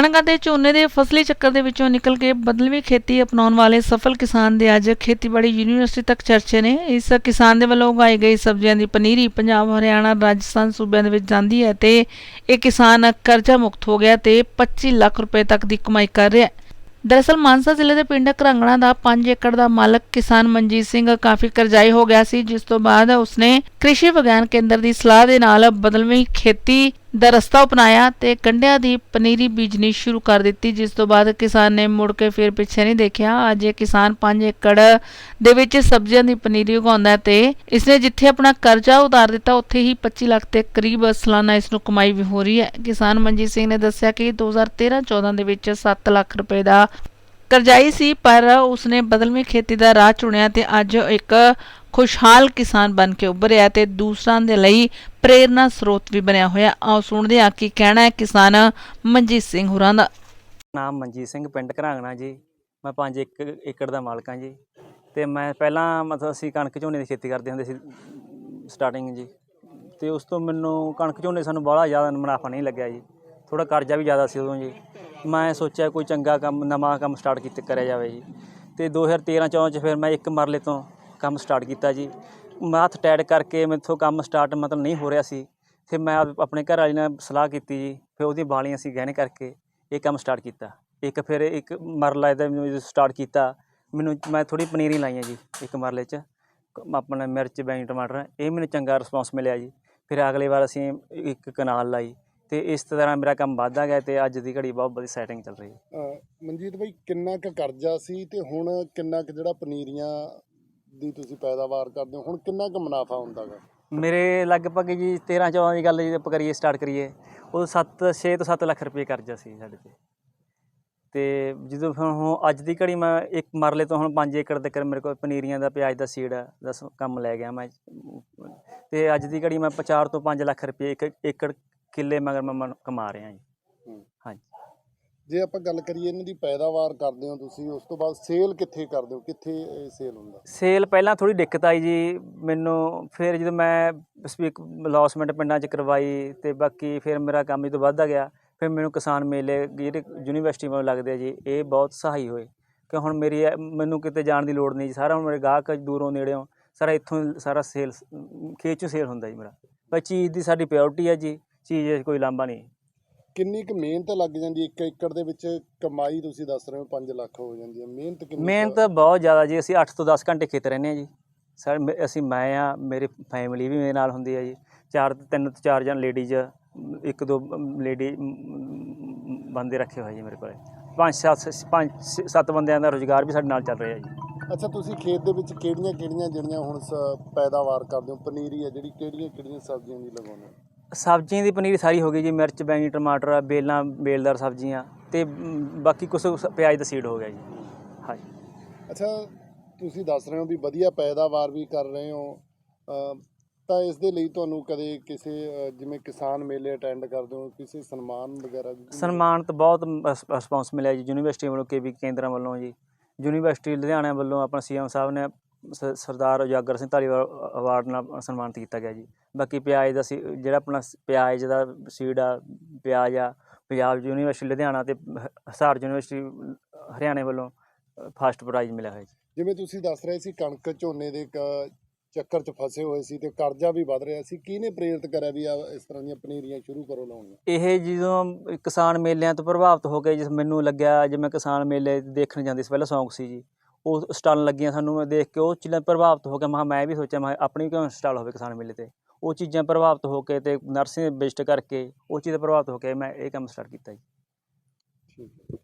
ਕਣਕ ਅਤੇ ਝੋਨੇ ਦੇ ਫਸਲੀ ਚੱਕਰ ਦੇ ਵਿੱਚੋਂ ਨਿਕਲ ਕੇ ਬਦਲਵੀਂ ਖੇਤੀ ਅਪਣਾਉਣ ਵਾਲੇ ਸਫਲ ਕਿਸਾਨ ਦੇ ਅੱਜ ਖੇਤੀਬਾੜੀ ਯੂਨੀਵਰਸਿਟੀ ਤੱਕ ਚਰਚੇ ਨੇ। ਇਸ ਕਿਸਾਨ ਦੇ ਵੱਲੋਂ ਉਗਾਈ ਗਈ ਸਬਜ਼ੀਆਂ ਦੀ ਪਨੀਰੀ ਪੰਜਾਬ, ਹਰਿਆਣਾ, ਰਾਜਸਥਾਨ ਸੂਬਿਆਂ ਦੇ ਵਿੱਚ ਜਾਂਦੀ ਹੈ ਤੇ ਇਹ ਕਿਸਾਨ ਕਰਜ਼ਾ ਮੁਕਤ ਹੋ ਗਿਆ ਤੇ 25 ਲੱਖ ਰੁਪਏ ਤੱਕ ਦੀ ਕਮਾਈ ਕਰ ਰਿਹਾ ਹੈ। ਦਰਅਸਲ ਮਾਨਸਾ ਜ਼ਿਲ੍ਹੇ ਦੇ ਪਿੰਡ ਘਰਾਂਗਣਾ ਦਾ 5 ਏਕੜ ਦਾ ਮਾਲਕ ਕਿਸਾਨ ਮਨਜੀਤ ਸਿੰਘ ਕਾਫੀ ਕਰਜ਼ਾਈ ਹੋ ਗਿਆ ਸੀ, ਜਿਸ ਤੋਂ ਬਾਅਦ ਉਸਨੇ ਕ੍ਰਿਸ਼ੀ ਵਿਗਿਆਨ ਕੇਂਦਰ ਦੀ ਸਲਾਹ ਦੇ ਨਾਲ ਬਦਲਵੀਂ ਖੇਤੀ ਦਾ ਰਸਤਾ ਅਪਣਾਇਆ ਤੇ ਕੰਡਿਆਂ ਦੀ ਪਨੀਰੀ ਬੀਜਣੀ ਸ਼ੁਰੂ ਕਰ ਦਿੱਤੀ, ਜਿਸ ਤੋਂ ਬਾਅਦ ਕਿਸਾਨ ਨੇ ਮੁੜ ਕੇ ਫਿਰ ਪਿੱਛੇ ਨਹੀਂ ਦੇਖਿਆ। ਅੱਜ ਇਹ ਕਿਸਾਨ 5 ਏਕੜ ਦੇ ਵਿੱਚ ਸਬਜ਼ੀਆਂ ਦੀ ਪਨੀਰੀ ਉਗਾਉਂਦਾ ਤੇ ਇਸਨੇ ਜਿੱਥੇ ਆਪਣਾ ਕਰਜ਼ਾ ਉਤਾਰ ਦਿੱਤਾ, ਉੱਥੇ ਹੀ 25 ਲੱਖ ਦੇ ਕਰੀਬ ਸਾਲਾਨਾ ਇਸ ਨੂੰ ਕਮਾਈ ਵੀ ਹੋ ਰਹੀ ਹੈ। ਕਿਸਾਨ ਮਨਜੀਤ ਸਿੰਘ ਨੇ ਦੱਸਿਆ ਕਿ 2013-14 ਦੇ ਵਿੱਚ 7 ਲੱਖ ਰੁਪਏ ਦਾ ਕਰਜ਼ਾਈ ਸੀ, ਪਰ ਉਸਨੇ ਬਦਲਵੀਂ ਖੇਤੀ ਦਾ ਰਾਹ ਚੁਣਿਆ ਤੇ ਅੱਜ ਇੱਕ ਖੁਸ਼ਹਾਲ ਕਿਸਾਨ ਬਣ ਕੇ ਉੱਭਰਿਆ ਤੇ ਦੂਸਰਾਂ ਦੇ ਲਈ ਪ੍ਰੇਰਨਾ ਸਰੋਤ ਵੀ ਬਣਿਆ ਹੋਇਆ ਆਓ ਸੁਣਦੇ ਹਾਂ ਕੀ ਕਹਿਣਾ ਹੈ ਕਿਸਾਨ ਮਨਜੀਤ ਸਿੰਘ ਹੋਰਾਂ ਦਾ। ਨਾਮ ਮਨਜੀਤ ਸਿੰਘ, ਪਿੰਡ ਘਰਾਂਗਣਾ ਜੀ। ਮੈਂ 5 ਏਕੜ ਏਕੜ ਦਾ ਮਾਲਕ ਹਾਂ ਜੀ। ਤੇ ਮੈਂ ਪਹਿਲਾਂ ਮਤਲਬ ਅਸੀਂ ਕਣਕ ਝੋਨੇ ਦੀ ਖੇਤੀ ਕਰਦੇ ਹੁੰਦੇ ਸੀ ਸਟਾਰਟਿੰਗ ਜੀ। ਤੇ ਉਸ ਤੋਂ ਮੈਨੂੰ ਕਣਕ ਝੋਨੇ ਸਾਨੂੰ ਬੜਾ ਜ਼ਿਆਦਾ ਮੁਨਾਫਾ ਨਹੀਂ ਲੱਗਿਆ ਜੀ। ਥੋੜਾ ਕਰਜ਼ਾ ਵੀ ਜ਼ਿਆਦਾ ਸੀ ਉਦੋਂ ਜੀ। ਮੈਂ ਸੋਚਿਆ ਕੋਈ ਚੰਗਾ ਕੰਮ, ਨਵਾਂ ਕੰਮ ਸਟਾਰਟ ਕੀਤਾ, ਕਰਿਆ ਜਾਵੇ ਜੀ। ਤੇ 2013 14 ਚ ਫਿਰ ਮੈਂ ਇੱਕ ਮਰਲੇ ਤੋਂ ਕੰਮ ਸਟਾਰਟ ਕੀਤਾ ਜੀ। ਮੈਂ ਹੱਥ ਟੈਡ ਕਰਕੇ ਮੈਥੋਂ ਕੰਮ ਸਟਾਰਟ ਮਤਲਬ ਨਹੀਂ ਹੋ ਰਿਹਾ ਸੀ। ਫਿਰ ਮੈਂ ਆਪਣੇ ਘਰ ਵਾਲੀ ਨਾਲ ਸਲਾਹ ਕੀਤੀ ਜੀ। ਫਿਰ ਉਹਦੀ ਬਾਲੀਆਂ ਅਸੀਂ ਗਹਿਣੇ ਕਰਕੇ ਇਹ ਕੰਮ ਸਟਾਰਟ ਕੀਤਾ। ਇੱਕ ਫਿਰ ਇੱਕ ਮਰਲਾ ਇਹਦਾ ਸਟਾਰਟ ਕੀਤਾ, ਮੈਨੂੰ ਮੈਂ ਥੋੜੀ ਪਨੀਰੀ ਲਾਈਆਂ ਜੀ ਇੱਕ ਮਰਲੇ 'ਚ। ਕ- ਆਪਣਾ ਮਿਰਚ, ਬੈਂਗਣ, ਟਮਾਟਰ, ਇਹ ਮੈਨੂੰ ਚੰਗਾ ਰਿਸਪੌਂਸ ਮਿਲਿਆ ਜੀ। ਫਿਰ ਅਗਲੇ ਵਾਰ ਅਸੀਂ ਇੱਕ ਕਨਾਲ ਲਾਈ ਤੇ ਇਸ ਤਰ੍ਹਾਂ ਮੇਰਾ ਕੰਮ ਵੱਧਦਾ ਗਿਆ ਤੇ ਅੱਜ ਦੀ ਘੜੀ ਬਹੁਤ ਵਧੀਆ ਸੈਟਿੰਗ ਚੱਲ ਰਹੀ ਹੈ। ਮਨਜੀਤ ਭਾਈ ਕਿੰਨਾ ਕੁ ਕਰਜ਼ਾ ਸੀ ਤੇ ਹੁਣ ਕਿੰਨਾ ਕੁ ਜਿਹੜਾ ਪਨੀਰੀਆਂ ਦੀ ਤੁਸੀਂ ਪੈਦਾਵਾਰ ਕਰਦੇ ਹੋ? ਹੁਣ ਕਿੰਨਾ ਕੁ ਮੁਨਾਫਾ ਹੁੰਦਾਗਾ? ਮੇਰੇ ਲਗਭਗ ਜੀ 13 14 ਦੀ ਗੱਲ ਜੇ ਆਪਾਂ ਕਰੀਏ ਸਟਾਰਟ ਕਰੀਏ ਉਹ 7 6 ਤੋਂ 7 ਲੱਖ ਰੁਪਏ ਕਰਜ਼ਾ ਸੀ ਸਾਡੇ ਤੇ। ਤੇ ਜਦੋਂ ਫਿਰ ਹੁਣ ਅੱਜ ਦੀ ਘੜੀ ਮੈਂ ਇੱਕ ਮਰਲੇ ਤੋਂ ਹੁਣ 5 ਏਕੜ ਤੱਕ ਮੇਰੇ ਕੋਲ ਪਨੀਰੀਆਂ ਦਾ, ਪਿਆਜ਼ ਦਾ, ਸੀਡ ਦਾ ਕੰਮ ਲੈ ਗਿਆ ਮੈਂ। ਤੇ ਅੱਜ ਦੀ ਘੜੀ ਮੈਂ 4 ਤੋਂ 5 ਲੱਖ ਰੁਪਏ ਇੱਕ, ਏਕੜ ਕਿੱਲੇ ਮਗਰ ਮੈਂ ਮਨ- ਕਮਾ ਰਿਹਾ ਜੀ। ਜੇ ਆਪਾਂ ਗੱਲ ਕਰੀਏ ਇਹਨਾਂ ਦੀ ਪੈਦਾਵਾਰ ਕਰਦੇ ਹੋ ਤੁਸੀਂ, ਉਸ ਤੋਂ ਬਾਅਦ ਸੇਲ ਕਿੱਥੇ ਕਰਦੇ ਹੋ? ਕਿੱਥੇ ਸੇਲ ਹੁੰਦਾ? ਸੇਲ ਪਹਿਲਾਂ ਥੋੜੀ ਦਿੱਕਤ ਆਈ ਜੀ, ਮੈਨੂੰ ਫਿਰ ਜਦੋਂ ਮੈਂ ਸਪੀਕ ਲੌਸਮੈਂਟ ਪਿੰਡਾਂ 'ਚ ਕਰਵਾਈ ਤੇ ਬਾਕੀ ਫਿਰ ਮੇਰਾ ਕੰਮ ਜਦੋਂ ਵੱਧਦਾ ਗਿਆ, ਫਿਰ ਮੈਨੂੰ ਕਿਸਾਨ ਮੇਲੇ ਜਿਹੜੇ ਯੂਨੀਵਰਸਿਟੀ ਵੱਲੋਂ ਲੱਗਦੇ ਆ ਜੀ, ਇਹ ਬਹੁਤ ਸਹਾਈ ਹੋਏ। ਕਿ ਹੁਣ ਮੇਰੀ ਮੈਨੂੰ ਕਿਤੇ ਜਾਣ ਦੀ ਲੋੜ ਨਹੀਂ ਜੀ, ਸਾਰਾ ਹੁਣ ਮੇਰੇ ਗਾਹਕ ਦੂਰੋਂ ਨੇੜਿਓਂ ਸਾਰਾ ਇੱਥੋਂ ਸਾਰਾ ਸੇਲ, ਖੇਤ 'ਚੋਂ ਸੇਲ ਹੁੰਦਾ ਜੀ ਮੇਰਾ। ਪਰ ਚੀਜ਼ ਦੀ ਸਾਡੀ ਪਿਓਰਟੀ ਹੈ ਜੀ, ਚੀਜ਼ ਕੋਈ ਲਾਂਭਾ ਨਹੀਂ। ਕਿੰਨੀ ਕੁ ਮਿਹਨਤ ਲੱਗ ਜਾਂਦੀ ਹੈ? ਇੱਕ ਏਕੜ ਦੇ ਵਿੱਚ ਕਮਾਈ ਤੁਸੀਂ ਦੱਸ ਰਹੇ ਹੋ 5 ਲੱਖ ਹੋ ਜਾਂਦੀ ਹੈ। ਮਿਹਨਤ ਕਿੰਨੀ ਕੁ ਮਿਹਨਤ ਬਹੁਤ ਜ਼ਿਆਦਾ ਜੀ। ਅਸੀਂ 8 ਤੋਂ 10 ਘੰਟੇ ਖੇਤ ਰਹਿੰਦੇ ਹਾਂ ਜੀ। ਸਰ ਮੇ- ਅਸੀਂ ਮੈਂ ਆ ਮੇਰੀ ਫੈਮਿਲੀ ਵੀ ਮੇਰੇ ਨਾਲ ਹੁੰਦੀ ਹੈ ਜੀ। ਚਾਰ ਤਿੰਨ ਤੋਂ ਚਾਰ ਜਣ ਲੇਡੀਜ਼ ਇੱਕ ਦੋ ਲੇਡੀ ਬੰਦੇ ਰੱਖੇ ਹੋਏ ਜੀ ਮੇਰੇ ਕੋਲੇ। ਪੰਜ ਸੱਤ ਪੰਜ ਛੇ- ਸੱਤ ਬੰਦਿਆਂ ਦਾ ਰੋਜ਼ਗਾਰ ਵੀ ਸਾਡੇ ਨਾਲ ਚੱਲ ਰਿਹਾ ਜੀ। ਅੱਛਾ ਤੁਸੀਂ ਖੇਤ ਦੇ ਵਿੱਚ ਕਿਹੜੀਆਂ ਕਿਹੜੀਆਂ ਜਿਹੜੀਆਂ ਹੁਣ ਸ- ਪੈਦਾਵਾਰ ਕਰਦੇ ਹੋ? ਪਨੀਰੀ ਹੈ ਜਿਹੜੀ ਕਿਹੜੀਆਂ ਕਿਹੜੀਆਂ ਸਬਜ਼ੀਆਂ ਦੀ ਲਗਾਉਂਦੇ ਹੋ? ਸਬਜ਼ੀਆਂ ਦੀ ਪਨੀਰ ਸਾਰੀ ਹੋ ਗਈ ਜੀ ਮਿਰਚ ਬੈਂਗਣ ਟਮਾਟਰ ਬੇਲਾਂ ਬੇਲਦਾਰ ਸਬਜ਼ੀਆਂ ਤੇ ਬਾਕੀ ਕੁਛ ਪਿਆਜ਼ ਦਾ ਸੀਡ ਹੋ ਗਿਆ ਜੀ। ਹਾਂਜੀ। ਅੱਛਾ ਤੁਸੀਂ ਦੱਸ ਰਹੇ ਹੋ ਵੀ ਵਧੀਆ ਪੈਦਾਵਾਰ ਵੀ ਕਰ ਰਹੇ ਹੋ। ਤਾਂ ਇਸ ਦੇ ਲਈ ਤੁਹਾਨੂੰ ਕਦੇ ਕਿਸੇ ਜਿਵੇਂ ਕਿਸਾਨ ਮੇਲੇ ਅਟੈਂਡ ਕਰਦੇ ਹੋ ਕਿਸੇ ਸਨਮਾਨ ਵਗੈਰਾ ਸਨਮਾਨ ਤਾਂ ਬਹੁਤ ਰਿਸਪੌਂਸ ਮਿਲਿਆ ਜੀ ਯੂਨੀਵਰਸਿਟੀ ਵੱਲੋਂ ਕੇਵੀ ਕੇਂਦਰਾਂ ਵੱਲੋਂ ਜੀ। ਯੂਨੀਵਰਸਿਟੀ ਲੁਧਿਆਣਾ ਵੱਲੋਂ ਆਪਣਾ ਸੀਐਮ ਸਾਹਿਬ ਨੇ ਸ- ਸਰਦਾਰ ਉਜਾਗਰ ਸਿੰਘ ਧਾਲੀਵਾਲ ਅਵਾਰਡ ਨਾਲ ਸਨਮਾਨਿਤ ਕੀਤਾ ਗਿਆ ਜੀ। ਬਾਕੀ ਪਿਆਜ਼ ਦਾ ਸੀ ਜਿਹੜਾ ਆਪਣਾ ਸ- ਪਿਆਜ਼ ਦਾ ਸੀਡ ਆ ਪਿਆਜ਼ ਆ ਪੰਜਾਬ ਯੂਨੀਵਰਸਿਟੀ ਲੁਧਿਆਣਾ ਤੇ ਹ- ਹਿਸਾਰ ਯੂਨੀਵਰਸਿਟੀ ਹਰਿਆਣੇ ਵੱਲੋਂ ਫਸਟ ਪ੍ਰਾਈਜ਼ ਮਿਲਿਆ ਹੋਇਆ ਜੀ। ਜਿਵੇਂ ਤੁਸੀਂ ਦੱਸ ਰਹੇ ਸੀ ਕਣਕ ਝੋਨੇ ਦੇ ਕ- ਚੱਕਰ 'ਚ ਫਸੇ ਹੋਏ ਸੀ ਤੇ ਕਰਜ਼ਾ ਵੀ ਵੱਧ ਰਿਹਾ ਸੀ ਕਿਹਨੇ ਪ੍ਰੇਰਿਤ ਕਰਿਆ ਵੀ ਆ ਇਸ ਤਰ੍ਹਾਂ ਦੀਆਂ ਪਨੀਰੀਆਂ ਸ਼ੁਰੂ ਕਰੋ ਲਾਉਣੀਆਂ? ਇਹ ਜਦੋਂ ਕਿਸਾਨ ਮੇਲਿਆਂ ਤੋਂ ਪ੍ਰਭਾਵਿਤ ਹੋ ਕੇ ਜਿਸ ਮੈਨੂੰ ਲੱਗਿਆ ਜਿਵੇਂ ਕਿਸਾਨ ਮੇਲੇ ਦੇਖਣ ਜਾਂਦੇ ਸੀ ਪਹਿਲਾਂ ਸ਼ੌਂਕ ਸੀ ਜੀ। ਉਹ ਸਟਾਲਾਂ ਲੱਗੀਆਂ ਸਾਨੂੰ ਮੈਂ ਦੇਖ ਕੇ ਉਹ ਚੀਜ਼ਾਂ ਪ੍ਰਭਾਵਿਤ ਹੋ ਕੇ ਮੈਂ ਕਿਹਾ, ਮੈਂ ਵੀ ਸੋਚਿਆ, ਮੈਂ ਆਪਣੀ ਕਿਉਂ ਸਟਾਲ ਹੋਵੇ ਕਿਸਾਨ ਮੇਲੇ ਤੇ? ਉਹ ਚੀਜ਼ਾਂ ਪ੍ਰਭਾਵਿਤ ਹੋ ਕੇ ਤੇ ਨਰਸਿੰਗ ਵਿਜ਼ਿਟ ਕਰਕੇ ਉਹ ਚੀਜ਼ ਪ੍ਰਭਾਵਿਤ ਹੋ ਕੇ ਮੈਂ ਇਹ ਕੰਮ ਸਟਾਰਟ ਕੀਤਾ ਜੀ। ਠੀਕ ਹੈ।